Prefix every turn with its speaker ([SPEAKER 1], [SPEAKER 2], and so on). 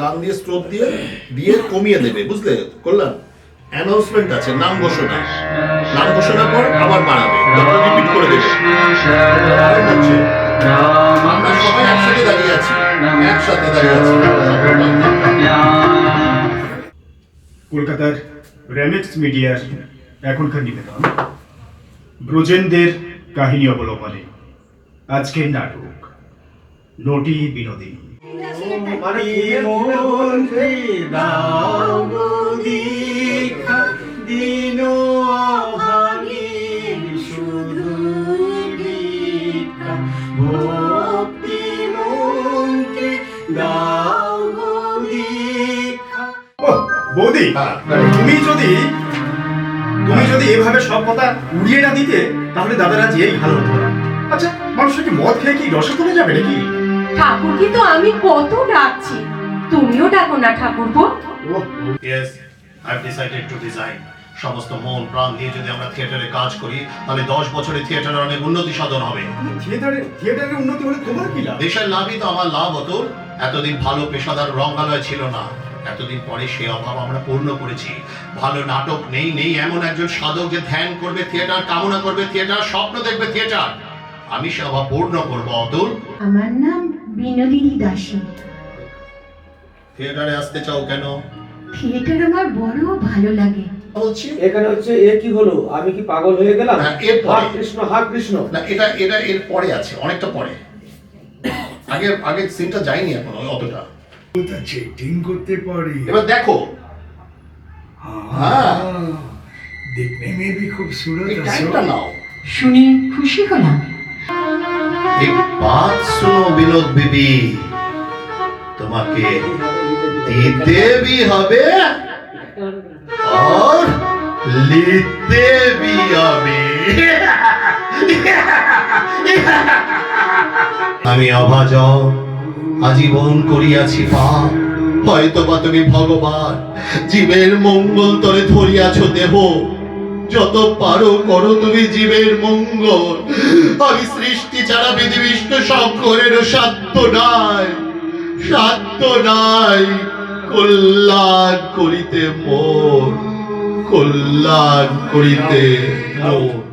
[SPEAKER 1] গান দিয়ে স্ট্রোক দিয়ে দিয়ে কমিয়ে দেবে, বুঝলে কল্যাণ? অ্যানাউন্সমেন্ট আছে, নাম ঘোষণা। নাম ঘোষণার পর আবার বাড়াবে। তারপর রিপিট করে দেবে। আমরা সবাই একসাথে দাঁড়িয়ে আছি। একসাথে দাঁড়িয়ে আছি।
[SPEAKER 2] কলকাতার রেমিক্স মিডিয়ার এখনকার নিবেদন। ব্রজেনদের কাহিনী অবলম্বনে আজকের নাটক নটি বিনোদিনী।
[SPEAKER 3] মন্ত্রী
[SPEAKER 2] বৌদি
[SPEAKER 1] হ্যাঁ।
[SPEAKER 2] তুমি যদি তুমি যদি এভাবে সব কথা উড়িয়ে না দিতে তাহলে দাদারা যেই ভালো হতো। আচ্ছা মানুষের কি মদ খেয়ে কি রসগোল্লা যাবে নাকি?
[SPEAKER 4] ঠাকুরকে তো আমি কত ডাকছি। তুমিও ডাকো না ঠাকুরপো।
[SPEAKER 1] Yes I decided to design সমস্ত মন প্রাণ দিয়ে যদি আমরা থিয়েটারে কাজ করি তাহলে দশ বছরে থিয়েটারের অনেক উন্নতি সাধন হবে।
[SPEAKER 2] থিয়েটারে থিয়েটারের উন্নতি হলে তোমার কি লাভ?
[SPEAKER 1] দেশের লাভই তো আমার লাভ হতো এতদিন ভালো পেশাদার রঙ্গালয় ছিল না। এতদিন পরে সে অভাব আমরা পূর্ণ করেছি। ভালো নাটক নেই নেই এমন একজন সাধক যে ধ্যান করবে থিয়েটার কামনা করবে থিয়েটার স্বপ্ন দেখবে থিয়েটার আমি সে অভাব পূর্ণ করব অতুল।
[SPEAKER 4] আমার নাম বিনোদিনী দাসী
[SPEAKER 1] থিয়েটারে আসতে চাও কেন?
[SPEAKER 4] থিয়েটার আমার বড় ভালো লাগে।
[SPEAKER 5] এখানে হচ্ছে এ কি হলো? আমি কি পাগল হয়ে গেলাম?
[SPEAKER 1] হ্যাঁ।
[SPEAKER 5] হা কৃষ্ণ হা কৃষ্ণ।
[SPEAKER 1] না এটা এটা এর পরে আছে অনেকটা পরে। আগে আগে সিনটা যায়নি এখনও অতটা।
[SPEAKER 6] চেটিং করতে পারি
[SPEAKER 1] এবার দেখো हाँ।
[SPEAKER 6] देखने में भी खूबसूरत
[SPEAKER 1] এই
[SPEAKER 6] हंसो
[SPEAKER 1] টাইমটা নাও
[SPEAKER 4] শুনে খুশি হলাম
[SPEAKER 1] एक बात सुनो विनोद बीबी তোমাকে দিতে भी হবে और লিখতে भी হবে আমি অভাজন আজীবন করিয়াছি পাপ হয়তো বা তুমি ভগবান, জীবের মঙ্গল তরে ধরিয়াছ দেহ। যত পারো করো তুমি জীবের মঙ্গল। আমি সৃষ্টি ছাড়া বিধিবিষ্ট শঙ্করের সাধ্য নাই। সাধ্য নাই কল্যাণ করিতে মোর কল্যাণ করিতে মোর